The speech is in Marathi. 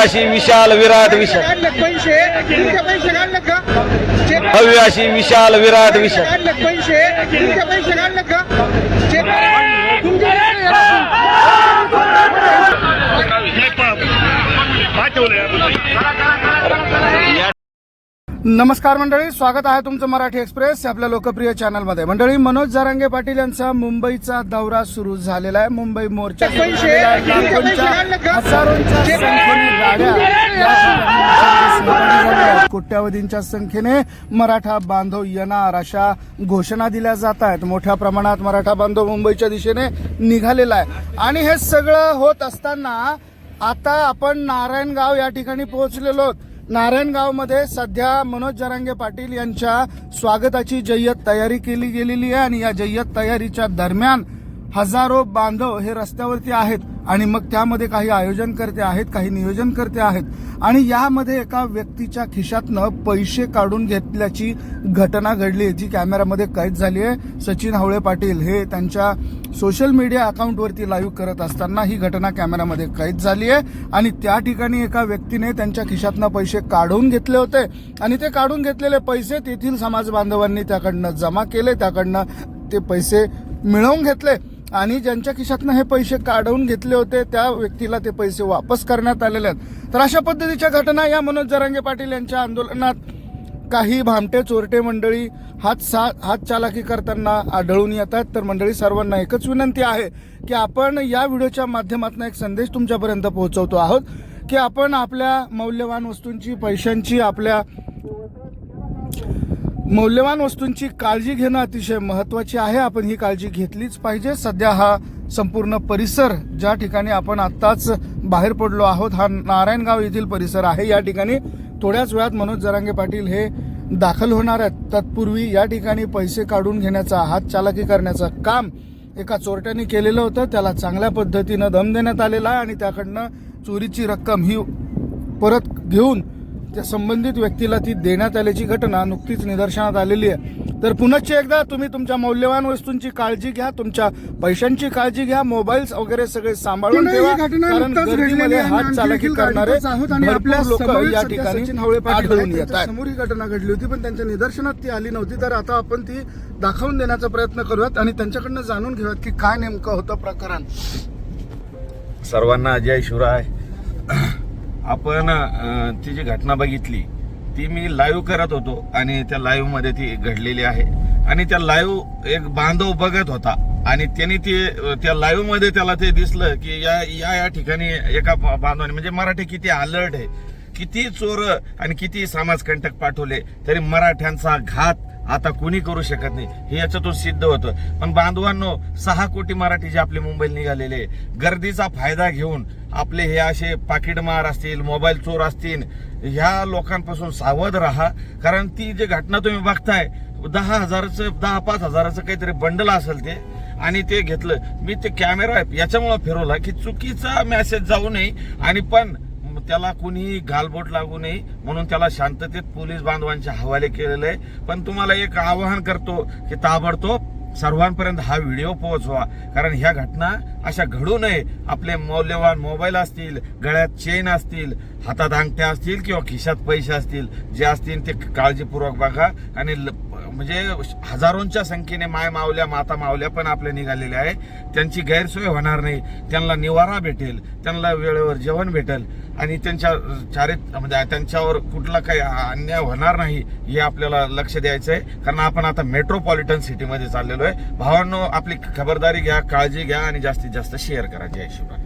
अशी विशाल विराट विशाल. भव्य अशी विशाल विराट विशाल. पैसे तुमचे पैसे काढले का चेक तुमचे नमस्कार मंडळी स्वागत आहे तुमचं मराठी एक्सप्रेस आपल्या लोकप्रिय चॅनलमध्ये. मंडळी मनोज जरांगे पाटील यांचा मुंबईचा दौरा सुरू झालेला आहे. मुंबई मोर्चा. कोट्यावधींच्या संख्येने मराठा बांधव येणार अशा घोषणा दिल्या जात आहेत. मोठ्या प्रमाणात मराठा बांधव मुंबईच्या दिशेने निघालेला आहे. आणि हे सगळं होत असताना आता आपण नारायणगाव या ठिकाणी पोहोचलेलो आहोत. नारायणगावमध्ये सध्या मनोज जरांगे पाटील यांच्या स्वागताची जय्यत तयारी केली गेलेली आहे आणि या जय्यत तयारीच्या दरम्यान हजारो बांधव हे रस्त्यावरती आहेत आणि मग त्यामध्ये काही आयोजनकर्ते आहेत काही नियोजनकर्ते आहेत. आणि यामध्ये एका व्यक्तीच्या खिशातनं पैसे काढून घेतल्याची घटना घडली आहे जी कॅमेऱ्यामध्ये कैद झाली आहे. सचिन हावळे पाटील हे त्यांच्या सोशल मीडिया अकाउंटवरती लाईव्ह करत असताना ही घटना कॅमेऱ्यामध्ये कैद झाली आहे. आणि त्या ठिकाणी एका व्यक्तीने त्यांच्या खिशातनं पैसे काढून घेतले होते. आणि ते काढून घेतलेले पैसे तेथील समाज बांधवांनी त्याकडनं जमा केले त्याकडनं ते पैसे मिळवून घेतले. आणि ज्यांच्या खिशातनं हे पैसे काढून घेतले होते त्या व्यक्तीला ते पैसे वापस करण्यात आलेले आहेत. तर अशा पद्धतीच्या घटना या मनोज जरांगे पाटील यांच्या आंदोलनात काही भामटे चोरटे मंडळी हात सा हात चालाकी करताना आढळून येतात तर मंडळी सर्वांना एकच विनंती आहे की आपण या व्हिडिओच्या माध्यमातून एक संदेश तुमच्यापर्यंत पोहोचवतो आहोत की आपण आपल्या मौल्यवान वस्तूंची पैशांची आपल्या मौल्यवान वस्तूंची काळजी घेणं अतिशय महत्वाची आहे. आपण ही काळजी घेतलीच पाहिजे. सध्या हा संपूर्ण परिसर ज्या ठिकाणी आपण आत्ताच बाहेर पडलो आहोत हा नारायणगाव येथील परिसर आहे. या ठिकाणी थोड्याच वेळात मनोज जरांगे पाटील हे दाखल होणार आहेत. तत्पूर्वी या ठिकाणी पैसे काढून घेण्याचा हात चालाकी करण्याचं काम एका चोरट्याने केलेलं होतं. त्याला चांगल्या पद्धतीनं दम देण्यात आलेला आहे आणि त्याकडनं चोरीची रक्कम ही परत घेऊन त्या संबंधित व्यक्तीला ती देण्यात आल्याची घटना नुकतीच निदर्शनात आलेली आहे. तर पुनश्च एकदा तुम्ही तुमच्या मौल्यवान वस्तूंची काळजी घ्या तुमच्या पैशांची काळजी घ्या मोबाईल्स वगैरे सगळे सांभाळून ठेवा. कारण गर्दीमध्ये हात चालाकी करणारे भरपूर लोक या ठिकाणी आढळून येत आहेत. समोर ही घटना घडली होती पण त्यांच्या निदर्शनात ती आली नव्हती. तर आता आपण ती दाखवून देण्याचा प्रयत्न करूयात आणि त्यांच्याकडनं जाणून घेऊयात की काय नेमकं होतं प्रकरण. सर्वांना जय शिवराय. आपण ती जी घटना बघितली ती मी लाईव्ह करत होतो आणि त्या लाईव्हमध्ये ती घडलेली आहे. आणि त्या लाईव्ह एक बांधव बघत होता आणि त्यांनी ते त्या लाईव्हमध्ये त्याला ते दिसलं की या या या ठिकाणी एका बांधवाने म्हणजे मराठी किती अलर्ट आहे किती चोर आणि किती समाजकंटक पाठवले तरी मराठ्यांचा घात आता कुणी करू शकत नाही. हे याच्यातून सिद्ध होतं. पण बांधवांनो सहा कोटी मराठी जे आपले मुंबईला निघालेले गर्दीचा फायदा घेऊन आपले हे असे पाकिटमार असतील मोबाईल चोर असतील ह्या लोकांपासून सावध राहा. कारण ती जी घटना तुम्ही बघताय दहा हजाराचं दहा पाच हजाराचं काहीतरी बंडल असेल ते आणि ते घेतलं. मी ते कॅमेरा याच्यामुळे फिरवला की चुकीचा मेसेज जाऊ नये. आणि पण त्याला कुणीही घालबोट लागू नये म्हणून त्याला शांततेत पोलीस बांधवांच्या हवाले केलेलं आहे. पण तुम्हाला एक आवाहन करतो की ताबडतोब सर्वांपर्यंत हा व्हिडिओ पोहोचवा. कारण ह्या घटना अशा घडू नये. आपले मौल्यवान मोबाईल असतील गळ्यात चेन असतील हातात अंगठ्या असतील किंवा खिशात पैसे असतील जे असतील ते काळजीपूर्वक बघा. आणि ल- म्हणजे हजारोंच्या संख्येने माय मावल्या माता मावल्या पण आपल्या निघालेल्या आहे. त्यांची गैरसोय होणार नाही. त्यांना निवारा भेटेल. त्यांना वेळेवर जेवण भेटेल. आणि त्यांच्या चारित म्हणजे त्यांच्यावर कुठला काही अन्याय होणार नाही हे आपल्याला लक्ष द्यायचं आहे कारण आपण आता मेट्रोपॉलिटन सिटीमध्ये चाललेलो आहे. भावांनो आपली खबरदारी घ्या काळजी घ्या आणि जास्तीत जास्त शेअर करा. जय शिवराय.